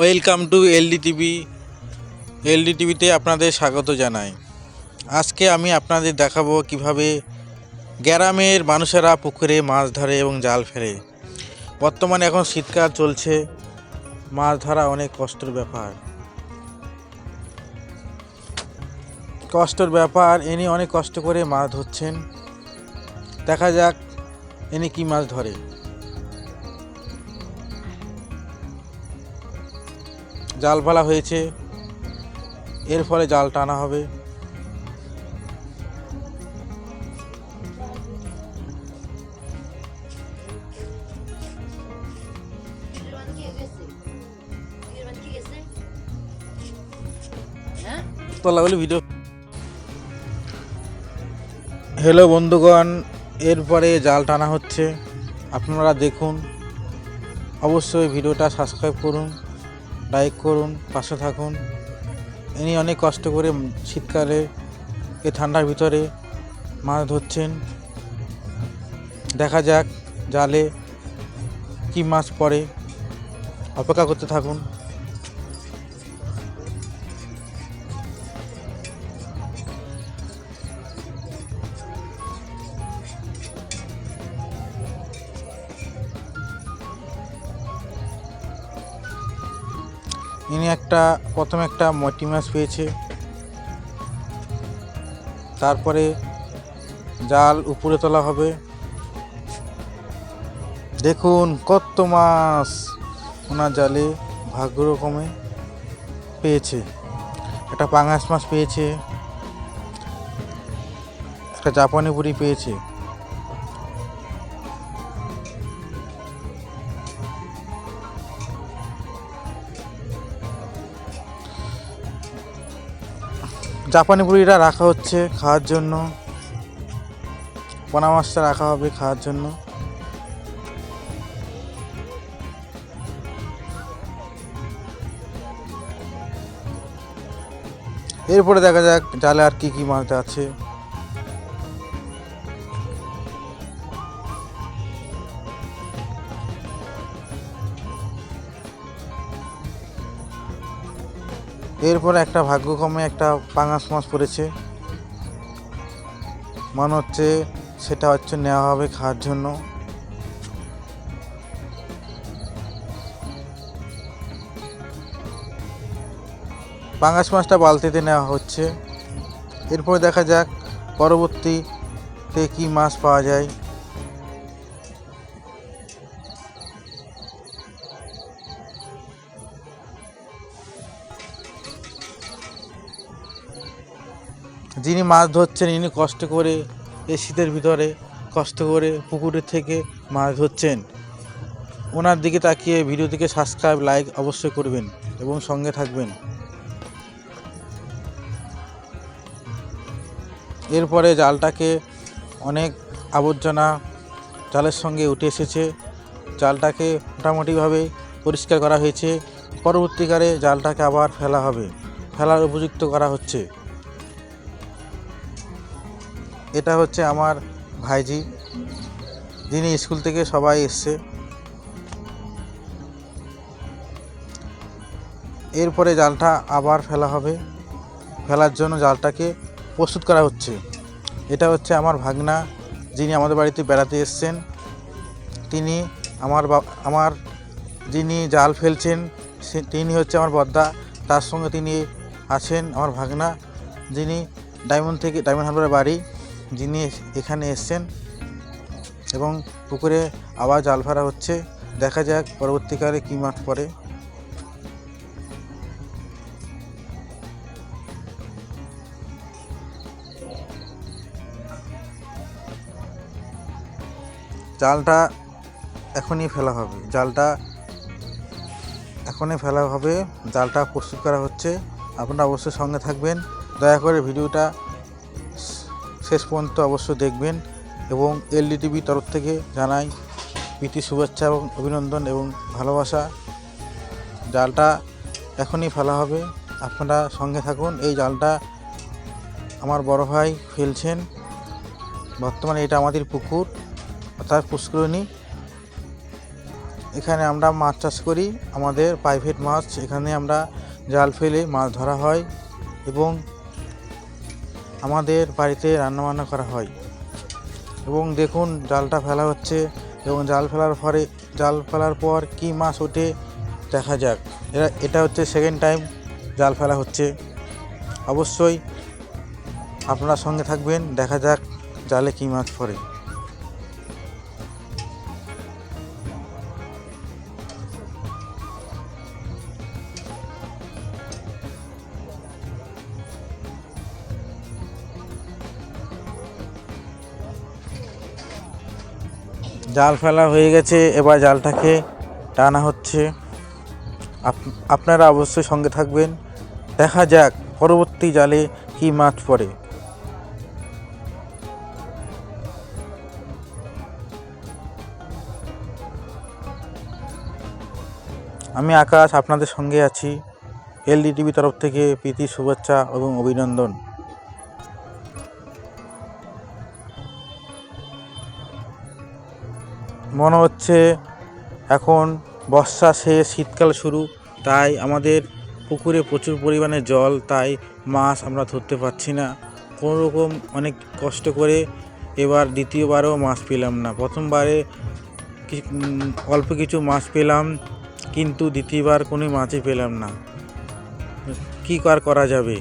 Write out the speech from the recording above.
Welcome to LD TV LD টিভিতে আপনাদের স্বাগত জানাই। আজকে আমি আপনাদের দেখাবো কীভাবে গ্রামের মানুষেরা পুকুরে মাছ ধরে এবং জাল ফেলে। বর্তমানে এখন শীতকাল চলছে। মাছ ধরা অনেক কষ্টের ব্যাপার। কষ্টের ব্যাপার, ইনি অনেক কষ্ট করে মাছ ধরছেন। দেখা যাক ইনি কি মাছ ধরে। জাল ফেলা হয়েছে। এর ফলে জাল টানা হবে। বলি ভিডিও হ্যালো বন্ধুগণ, এরপরে জাল টানা হচ্ছে। আপনারা দেখুন। অবশ্যই ভিডিওটা সাবস্ক্রাইব করুন। লাইক করুন, পাশে থাকুন। ইনি অনেক কষ্ট করে শীতকালে এ ঠান্ডার ভিতরে মাছ ধরছেন। দেখা যাক জালে কি মাছ পড়ে। অপেক্ষা করতে থাকুন। ইনি একটা, প্রথমে একটা মটি মাছ পেয়েছে। তারপরে জাল উপরে তোলা হবে। দেখুন কত মাছ ওনার জালে ভাগ্য রকমে পেয়েছে। একটা পাঙাশ মাছ পেয়েছে। একটা জাপানি বুড়ি পেয়েছে। জাপানি বুড়িটা রাখা হচ্ছে খাওয়ার জন্য। পোনা মাছটা রাখা হবে খাওয়ার জন্য। এরপরে দেখা যাক জালে আর কি কি মাছ আছে। এরপরে একটা ভাগ্যক্রমে একটা পাঙাশ মাছ পড়েছে। মনে হচ্ছে সেটা হচ্ছে নেওয়া হবে খাওয়ার জন্য। পাঙাশ মাছটা বালতিতে নেওয়া হচ্ছে। এরপর দেখা যাক পরবর্তীতে কি মাছ পাওয়া যায়। যিনি মাছ ধরছেন, ইনি কষ্ট করে এই শীতের ভিতরে, কষ্ট করে পুকুরের থেকে মাছ ধরছেন। ওনার দিকে তাকিয়ে ভিডিওটিকে সাবস্ক্রাইব লাইক অবশ্যই করবেন এবং সঙ্গে থাকবেন। এরপরে জালটাকে অনেক আবর্জনা জালের সঙ্গে উঠে এসেছে। জালটাকে মোটামুটিভাবে পরিষ্কার করা হয়েছে। পরবর্তীকালে জালটাকে আবার ফেলা হবে। ফেলার উপযুক্ত করা হচ্ছে। এটা হচ্ছে আমার ভাইজি, যিনি স্কুল থেকে সবাই এসছে। এরপরে জালটা আবার ফেলা হবে। ফেলার জন্য জালটাকে প্রস্তুত করা হচ্ছে। এটা হচ্ছে আমার ভাগনা, যিনি আমাদের বাড়িতে বেড়াতে এসছেন। তিনি আমার আমার যিনি জাল ফেলছেন তিনি হচ্ছে আমার বদ্দা। তার সঙ্গে তিনি আছেন আমার ভাগনা, যিনি ডায়মন্ড থেকে, ডায়মন্ড হারবারের বাড়ি। যিনি এখানে এসছেন এবং পুকুরে আবার জাল ফেলা হচ্ছে, দেখা যাক পরবর্তীকালে কী মাছ পড়ে। জালটা এখনই ফেলা হবে, জালটা এখনই ফেলা হবে, জালটা প্রস্তুত করা হচ্ছে। আপনারা অবশ্যই সঙ্গে থাকবেন। দয়া করে ভিডিওটা শেষ পর্যন্ত অবশ্যই দেখবেন এবং এলডি টিভির তরফ থেকে জানাই প্রীতি, শুভেচ্ছা এবং অভিনন্দন এবং ভালোবাসা। জালটা এখনই ফেলা হবে। আপনারা সঙ্গে থাকুন। এই জালটা আমার বড় ভাই ফেলছেন। বর্তমানে এটা আমাদের পুকুর, অর্থাৎ পুষ্করণী। এখানে আমরা মাছ চাষ করি। আমাদের প্রাইভেট মাছ। এখানে আমরা জাল ফেলে মাছ ধরা হয় এবং আমাদের বাড়িতে রান্নাবান্না করা হয়। এবং দেখুন, জালটা ফেলা হচ্ছে এবং জাল ফেলার পরে, জাল ফেলার পর কি মাছ ওঠে দেখা যাক। এরা, এটা হচ্ছে সেকেন্ড টাইম জাল ফেলা হচ্ছে। অবশ্যই আপনার সঙ্গে থাকবেন, দেখা যাক জালে কী মাছ পড়ে। জাল ফেলা হয়ে গেছে, এবার জালটাকে টানা হচ্ছে। আপ- আপনারা অবশ্যই সঙ্গে থাকবেন। দেখা যাক পরবর্তী জালে কী মাছ পড়ে। আমি আকাশ, আপনাদের সঙ্গে আছি। এলডি টিভি তরফ থেকে প্রীতি, শুভেচ্ছা এবং অভিনন্দন। মনে হচ্ছে এখন বর্ষা শেষ শীতকাল শুরু, তাই আমাদের পুকুরে প্রচুর পরিমাণে জল, তাই মাছ আমরা ধরতে পারছি না। কোনো রকম অনেক কষ্ট করে এবার দ্বিতীয়বারও মাছ পেলাম না। প্রথমবারে অল্প কিছু মাছ পেলাম, কিন্তু দ্বিতীয়বার কোনো মাছই পেলাম না। কী কার করা যাবে?